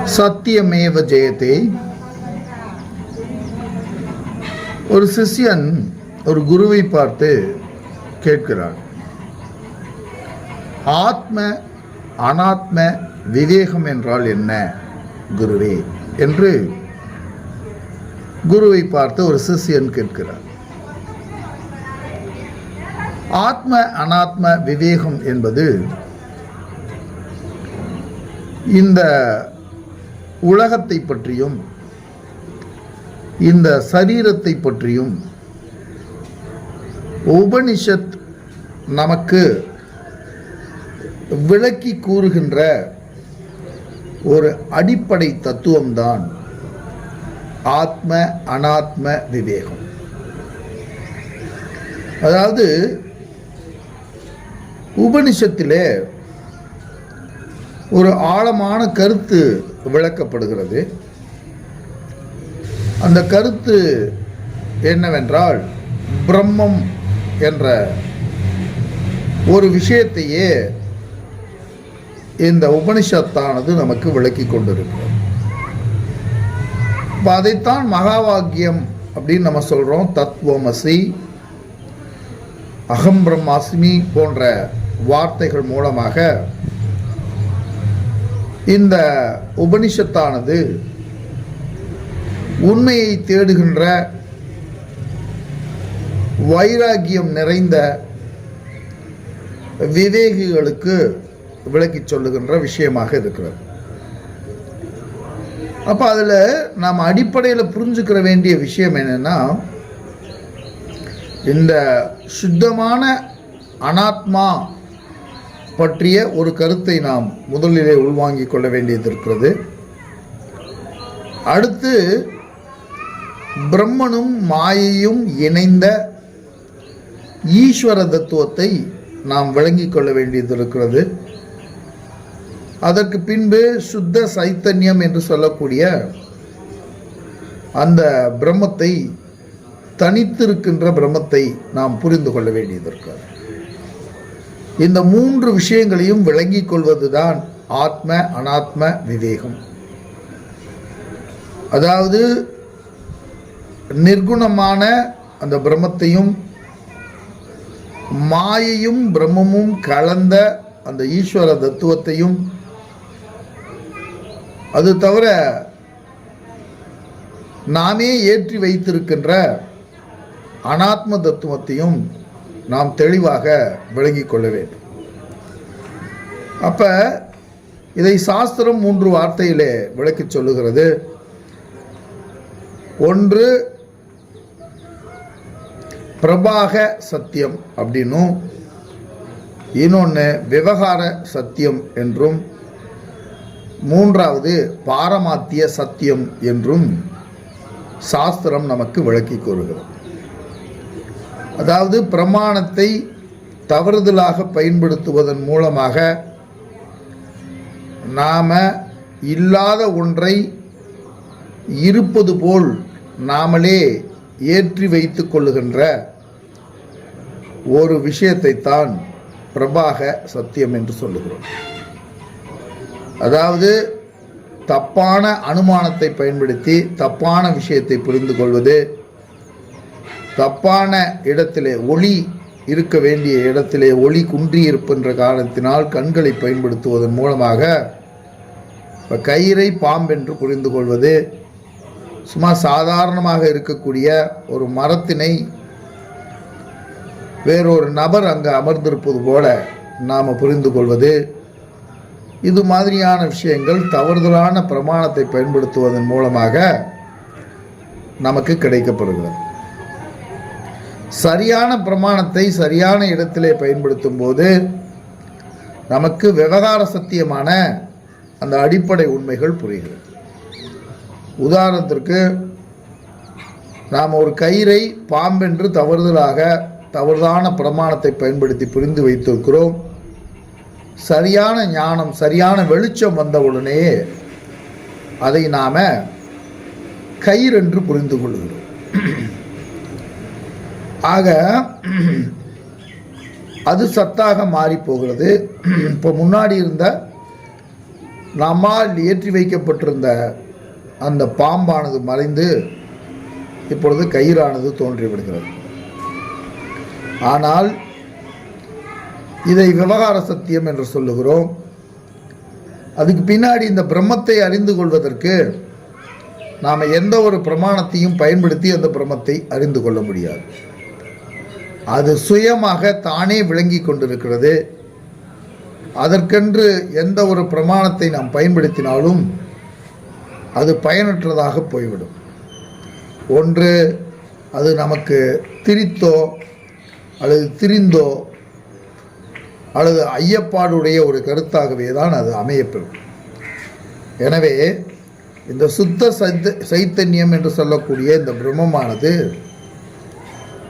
சத்தியமேவ ஜெயதே. ஒரு சிஷ்யன் ஒரு குருவை பார்த்து கேட்கிறார் ஆத்ம அனாத்ம விவேகம் என்றால் என்ன குருவே? என்று குருவை பார்த்து ஒரு சிஷ்யன் கேட்கிறார் ஆத்ம அனாத்ம விவேகம் என்பது இந்த உலகத்தை பற்றியும் இந்த சரீரத்தை பற்றியும் உபனிஷத் நமக்கு விளக்கி கூறுகின்ற ஒரு அடிப்படை தத்துவம்தான் ஆத்ம அனாத்ம விவேகம். அதாவது உபனிஷத்திலே ஒரு ஆழமான கருத்து விளக்கப்படுகிறது. அந்த கருத்து என்னவென்றால் பிரம்மம் என்ற ஒரு விஷயத்தையே இந்த உபனிஷத்தானது நமக்கு விளக்கி கொண்டிருக்கிறது. இப்போ அதைத்தான் மகா வாக்கியம் அப்படின்னு நம்ம சொல்கிறோம் தத்துவமசி அகம் பிரம்மாஸ்மி போன்ற வார்த்தைகள் மூலமாக இந்த உபனிஷத்தானது உண்மையை தேடுகின்ற வைராகியம் நிறைந்த விவேகிகளுக்கு விளக்கி சொல்லுகின்ற விஷயமாக இருக்கிறது. அப்போ அதில் நாம் அடிப்படையில் புரிஞ்சுக்கிற வேண்டிய விஷயம் என்னென்னா இந்த சுத்தமான அனாத்மா பற்றிய ஒரு கருத்தை நாம் முதலிலே உள்வாங்கிக் கொள்ள வேண்டியது இருக்கிறது அடுத்து பிரம்மனும் மாயையும் இணைந்த ஈஸ்வர தத்துவத்தை நாம் விளங்கிக் கொள்ள வேண்டியது இருக்கிறது அதற்கு பின்பு சுத்த சைத்தன்யம் என்று சொல்லக்கூடிய அந்த பிரம்மத்தை தனித்திருக்கின்ற பிரம்மத்தை நாம் புரிந்து கொள்ள வேண்டியது இருக்கிறது இந்த மூன்று விஷயங்களையும் விளங்கிக் கொள்வதுதான் ஆத்ம அனாத்ம விவேகம். அதாவது நிர்குணமான அந்த பிரம்மத்தையும் மாயையும் பிரம்மமும் கலந்த அந்த ஈஸ்வர தத்துவத்தையும் அது தவிர நாமே ஏற்றி வைத்திருக்கின்ற அனாத்ம தத்துவத்தையும் நாம் தெளிவாக விளங்கிக் கொள்ள வேண்டும். அப்ப இதை சாஸ்திரம் மூன்று வார்த்தையிலே விளக்கிச் சொல்லுகிறது. ஒன்று பிரபாக சத்தியம் அப்படின்னும். இன்னொன்று விவகார சத்தியம் என்றும். மூன்றாவது பாரமாத்திய சத்தியம் என்றும் சாஸ்திரம் நமக்கு விளக்கி கூறுகிறது. அதாவது பிரமாணத்தை தவறுதலாக பயன்படுத்துவதன் மூலமாக நாம் இல்லாத ஒன்றை இருப்பது போல் நாமளே ஏற்றி வைத்து கொள்ளுகின்ற ஒரு விஷயத்தை தான் பிரபாக சத்தியம் என்று சொல்லுகிறோம். அதாவது தப்பான அனுமானத்தை பயன்படுத்தி தப்பான விஷயத்தை புரிந்து கொள்வது தப்பான இடத்திலே ஒளி இருக்க வேண்டிய இடத்திலே ஒளி குன்றி இருக்கின்ற காரணத்தினால் கண்களை பயன்படுத்துவதன் மூலமாக இப்போ கயிறை பாம்பென்று புரிந்து கொள்வது சும்மா சாதாரணமாக இருக்கக்கூடிய ஒரு மரத்தினை வேறொரு நபர் அங்கே அமர்ந்திருப்பது போல நாம் புரிந்து கொள்வது. இது மாதிரியான விஷயங்கள் தவறுதலான பிரமாணத்தை பயன்படுத்துவதன் மூலமாக நமக்கு கிடைக்கப்படுகிறது. சரியான பிரமாணத்தை சரியான இடத்திலே பயன்படுத்தும் போது நமக்கு விவகார சத்தியமான அந்த அடிப்படை உண்மைகள் புரிகிறது. உதாரணத்திற்கு நாம் ஒரு கயிறை பாம்பென்று தவறுதலாக தவறுதான பிரமாணத்தை பயன்படுத்தி புரிந்து வைத்திருக்கிறோம். சரியான ஞானம் சரியான வெளிச்சம் வந்தவுடனே அதை நாம் கயிறு என்று புரிந்து கொள்கிறோம். ஆக அது சத்தாக மாறி போகிறது. இப்போ முன்னாடி இருந்த நம்மால் ஏற்றி வைக்கப்பட்டிருந்த அந்த பாம்பானது மறைந்து இப்பொழுது கயிறானது தோன்றிவிடுகிறது ஆனால் இதை விவகார சத்தியம் என்று சொல்லுகிறோம். அதுக்கு பின்னாடி இந்த பிரம்மத்தை அறிந்து கொள்வதற்கு நாம் எந்த ஒரு பிரமாணத்தையும் பயன்படுத்தி அந்த பிரம்மத்தை அறிந்து கொள்ள முடியாது. அது சுயமாக தானே விளங்கி கொண்டிருக்கிறது. அதற்கென்று எந்த ஒரு பிரமாணத்தை நாம் பயன்படுத்தினாலும் அது பயனற்றதாக போய்விடும். ஒன்று அது நமக்கு திரித்தோ அல்லது திரிந்தோ அல்லது ஐயப்பாடுடைய ஒரு கருத்தாகவே தான் அது அமையப்பெறும். எனவே இந்த சுத்த சைத்த சைத்தன்யம் என்று சொல்லக்கூடிய இந்த பிரம்மமானது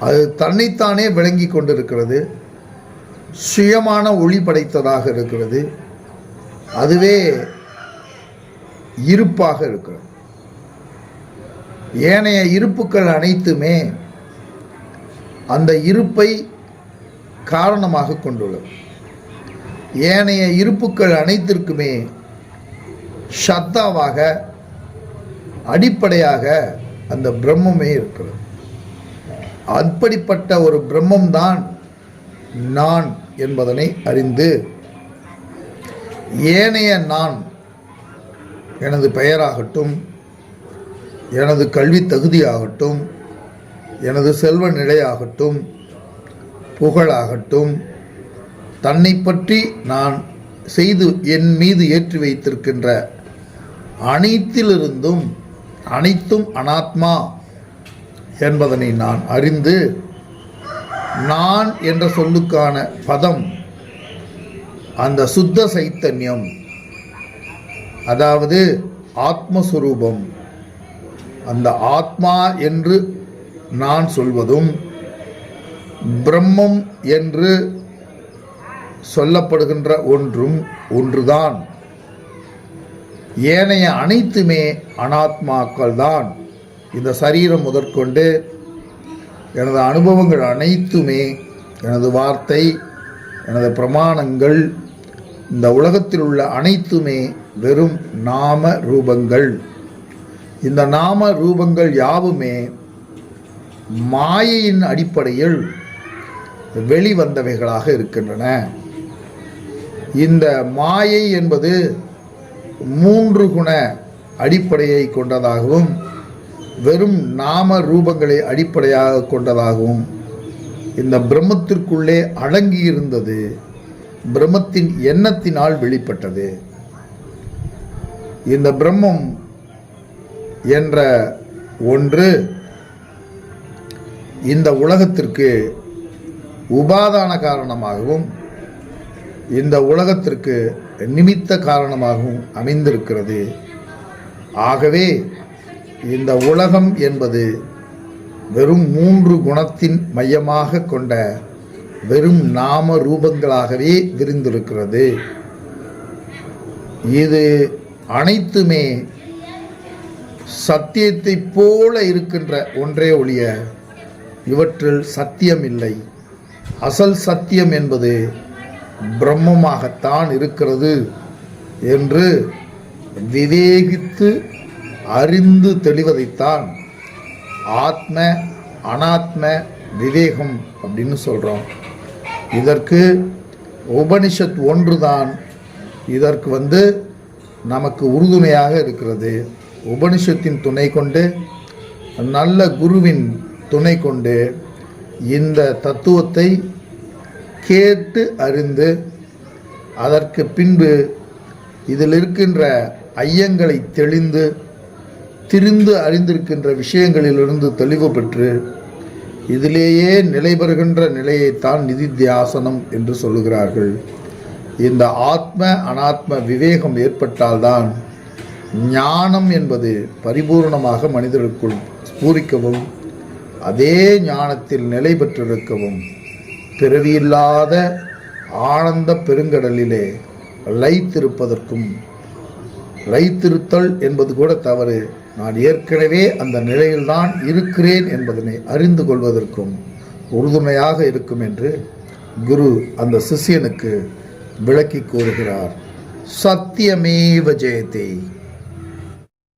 அது தன்னைத்தானே விளங்கி கொண்டிருக்கிறது. சுயமான ஒளி படைத்ததாக இருக்கிறது. அதுவே இருப்பாக இருக்கிறது. ஏனைய இருப்புக்கள் அனைத்துமே அந்த இருப்பை காரணமாக கொண்டுள்ளது. ஏனைய இருப்புக்கள் அனைத்திற்குமே சத்தாவாக அடிப்படையாக அந்த பிரம்மமே இருக்கிறது. அப்படிப்பட்ட ஒரு பிரம்மம்தான் நான் என்பதனை அறிந்து ஏனைய நான் எனது பெயராகட்டும் எனது கல்வி தகுதியாகட்டும் எனது செல்வ நிலையாகட்டும் புகழாகட்டும் தன்னை பற்றி நான் செய்து என் மீது ஏற்றி வைத்திருக்கின்ற அனைத்திலிருந்தும் அனைத்தும் அனாத்மா என்பதனை நான் அறிந்து நான் என்ற சொல்லுக்கான பதம் அந்த சுத்த சைத்தன்யம் அதாவது ஆத்மஸ்வரூபம் அந்த ஆத்மா என்று நான் சொல்வதும் பிரம்மம் என்று சொல்லப்படுகின்ற ஒன்றும் ஒன்றுதான். ஏனைய அனைத்துமே அனாத்மாக்கள் தான் இந்த சரீரம் முதற்கொண்டு எனது அனுபவங்கள் அனைத்துமே எனது வார்த்தை எனது பிரமாணங்கள் இந்த உலகத்தில் உள்ள அனைத்துமே வெறும் நாம ரூபங்கள். இந்த நாம ரூபங்கள் யாவுமே மாயையின் அடிப்படையில் வெளிவந்தவைகளாக இருக்கின்றன. இந்த மாயை என்பது மூன்று குண அடிப்படையை கொண்டதாகவும் வெறும் நாம ரூபங்களை அடிப்படையாக கொண்டதாகவும் இந்த பிரம்மத்திற்குள்ளே அடங்கி இருந்தது பிரம்மத்தின் எண்ணத்தினால் வெளிப்பட்டது. இந்த பிரம்மம் என்ற ஒன்று இந்த உலகத்திற்கு உபாதான காரணமாகவும் இந்த உலகத்திற்கு நிமித்த காரணமாகவும் அமைந்திருக்கிறது. ஆகவே இந்த உலகம் என்பது வெறும் மூன்று குணத்தின் மையமாக கொண்ட வெறும் நாம ரூபங்களாகவே விரிந்திருக்கிறது. இது அனைத்துமே சத்தியத்தைப் போல இருக்கின்ற ஒன்றே ஒழிய இவற்றில் சத்தியம் இல்லை அசல் சத்தியம் என்பது பிரம்மமாகத்தான் இருக்கிறது என்று விவேகித்து அறிந்து தெளிவதைத்தான் ஆத்ம அனாத்ம விவேகம் அப்படின்னு சொல்கிறோம் இதற்கு உபனிஷத் ஒன்றுதான். இதற்கு வந்து நமக்கு உறுதுணையாக இருக்கிறது. உபனிஷத்தின் துணை கொண்டு நல்ல குருவின் துணை கொண்டு இந்த தத்துவத்தை கேட்டு அறிந்து அதற்கு பின்பு இதில் இருக்கின்ற ஐயங்களை தெளிந்து திரிந்து அறிந்திருக்கின்ற விஷயங்களிலிருந்து தெளிவு பெற்று இதிலேயே நிலை பெறுகின்ற நிலையைத்தான் நிதித்தியாசனம் என்று சொல்லுகிறார்கள். இந்த ஆத்ம அனாத்ம விவேகம் ஏற்பட்டால்தான் ஞானம் என்பது பரிபூர்ணமாக மனிதருக்குள் பூரிக்கவும் அதே ஞானத்தில் நிலை பெற்றிருக்கவும் பிறவியில்லாத ஆனந்த பெருங்கடலிலே லைத்திருப்பதற்கும் லைத்திருத்தல் என்பது கூட தவறு. நான் ஏற்கனவே அந்த நிலையில்தான் இருக்கிறேன் என்பதனை அறிந்து கொள்வதற்கும் உறுதுணையாக இருக்கும் என்று குரு அந்த சிஷியனுக்கு விளக்கி கூறுகிறார். சத்தியமேவ ஜெயத்தை